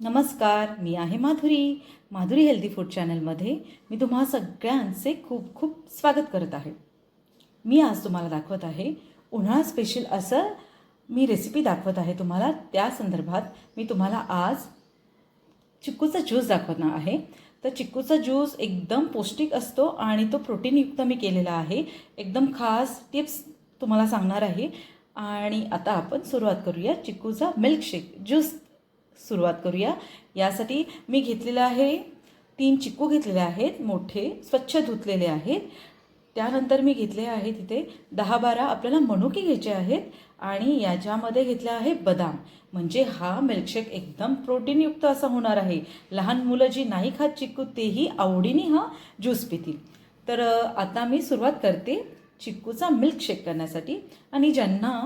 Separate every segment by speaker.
Speaker 1: नमस्कार मी आहे Madhuri. Madhuri healthy food चॅनलमध्ये मी तुम्हा सगळ्यांचे खूप खूप स्वागत करत आहे. मी आज तुम्हाला दाखवत आहे उन्हाळा स्पेशल असं मी रेसिपी दाखवत आहे तुम्हाला. त्या संदर्भात मी तुम्हाला आज चिक्कूचा ज्यूस दाखवणार आहे. तर चिक्कूचा ज्यूस एकदम पौष्टिक असतो आणि तो प्रोटीनयुक्त मी केलेला आहे. एकदम खास टिप्स तुम्हाला सांगणार आहे. आणि आता आपण सुरुवात करूया चिक्कूचा मिल्कशेक ज्यूस सुरुवात करूया. यासाठी मी घेतलेलं आहे तीन चिक्कू घेतलेले आहेत मोठे स्वच्छ धुतलेले आहेत. त्यानंतर मी घेतले आहे तिथे दहा बारा आपल्याला मनुके घ्यायचे आहेत आणि याच्यामध्ये घेतले आहे बदाम. म्हणजे हा मिल्कशेक एकदम प्रोटीनयुक्त असा होणार आहे. लहान मुलं जी नाही खात चिक्कू तेही आवडीने हा ज्यूस पितील. तर आता मी सुरुवात करते चिक्कूचा मिल्कशेक करण्यासाठी. आणि ज्यांना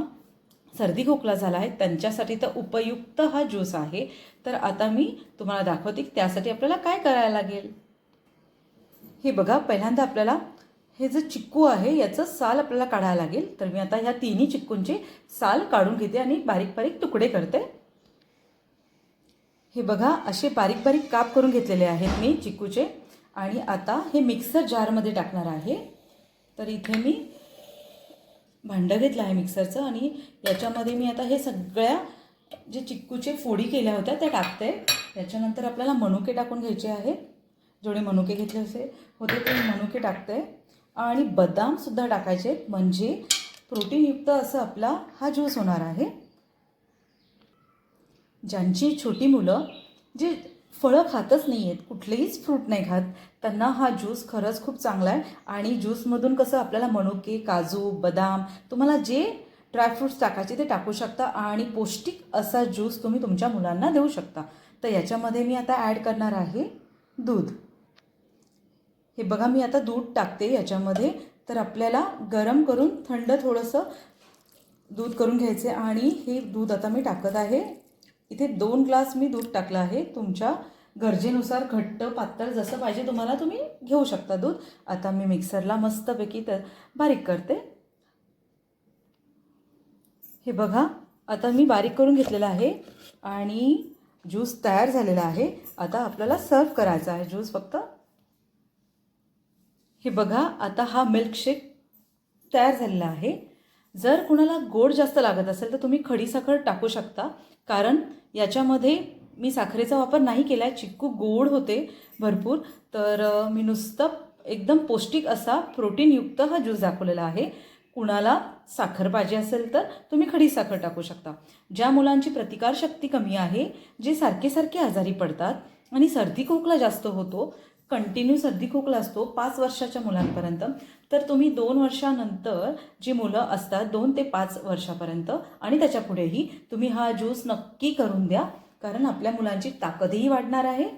Speaker 1: सर्दी खोकला झाला आहे त्यांच्यासाठी तर उपयुक्त हा ज्यूस आहे. तर आता मी तुम्हाला दाखवते की त्यासाठी आपल्याला काय करायला लागेल. हे बघा पहिल्यांदा आपल्याला हे जे चिक्कू आहे याचं साल आपल्याला काढायला लागेल. तर मी आता ह्या तिन्ही चिक्कूंचे साल काढून घेते आणि बारीक बारीक तुकडे करते. हे बघा असे बारीक बारीक काप करून घेतलेले आहेत मी चिक्कूचे. आणि आता हे मिक्सर जारमध्ये टाकणार आहे. तर इथे मी भांडं घेतलं आहे मिक्सरचं आणि याच्यामध्ये मी आता हे सगळ्या जे चिक्कूचे फोडी केल्या होत्या त्या टाकते. त्याच्यानंतर आपल्याला मनुके टाकून घ्यायचे आहे. जेवढे मनुके घेतले असे होते ते मनुके टाकते. आणि बदामसुद्धा टाकायचे म्हणजे प्रोटीनयुक्त असं आपला हा ज्यूस होणार आहे. ज्यांची छोटी मुलं जे फळं खातच नाही आहेत कुठलेहीच फ्रूट नाही खात. त्यांना हा ज्यूस खरंच खूप चांगला आहे. आणि ज्यूसमधून कसं आपल्याला मनुके काजू बदाम तुम्हाला जे ड्रायफ्रूट्स टाकायचे ते टाकू शकता. आणि पौष्टिक असा ज्यूस तुम्ही तुमच्या मुलांना देऊ शकता. तर याच्यामध्ये मी आता ॲड करणार आहे दूध. हे बघा मी आता दूध टाकते याच्यामध्ये. तर आपल्याला गरम करून थंड थोडंसं दूध करून घ्यायचे आणि हे दूध आता मी टाकत आहे. इथे दोन ग्लास मी दूध टाकलं आहे. तुमच्या गरजेनुसार घट्ट पातळ जसं पाहिजे तुम्हाला तुम्ही घेऊ शकता दूध. आता मी मिक्सरला मस्तपैकी तर बारीक करते. हे बघा आता मी बारीक करून घेतलेलं आहे आणि ज्यूस तयार झालेला आहे. आता आपल्याला सर्व करायचा आहे. ज्यूस फक्त हे बघा आता हा मिल्कशेक तयार झालेला आहे. जर कुणाला गोड जास्त लागत असेल तर तुम्ही खडी साखर टाकू शकता. कारण याच्यामध्ये मी साखरेचा वापर नाही केला आहे चिक्कू गोड होते भरपूर. तर मी नुसतं एकदम पौष्टिक असा प्रोटीनयुक्त हा ज्यूस दाखवलेला आहे. कुणाला साखर पाहिजे असेल तर तुम्ही खडी साखर टाकू शकता. ज्या मुलांची प्रतिकारशक्ती कमी आहे जे सारखे सारखे आजारी पडतात आणि सर्दी खोकला जास्त होतो कंटिन्यू सर्दी खोकला असतो पाच वर्षाच्या मुलांपर्यंत. तर तुम्ही दोन वर्षानंतर जी मुलं असतात दोन ते पाच वर्षापर्यंत. आणि त्याच्या पुढेही तुम्ही हा ज्यूस नक्की करून द्या कारण आपल्या मुलांची ताकदही वाढणार आहे.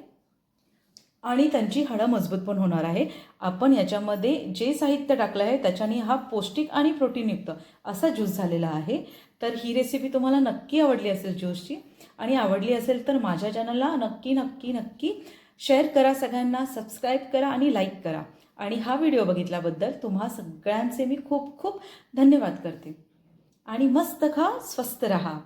Speaker 1: आणि त्यांची हाडं मजबूत पण होणार आहे. आपण याच्यामध्ये जे साहित्य टाकलं आहे त्याच्याने हा पौष्टिक आणि प्रोटीनयुक्त असा ज्यूस झालेला आहे. तर ही रेसिपी तुम्हाला नक्की आवडली असेल ज्यूसची आणि आवडली असेल तर माझ्या चॅनलला नक्की नक्की नक्की शेअर करा सगळ्यांना सबस्क्राईब करा आणि लाईक करा. आणि हा व्हिडिओ बघितल्याबद्दल तुम्हा सगळ्यांचे मी खूप खूप धन्यवाद करते. आणि मस्त खा स्वस्त रहा.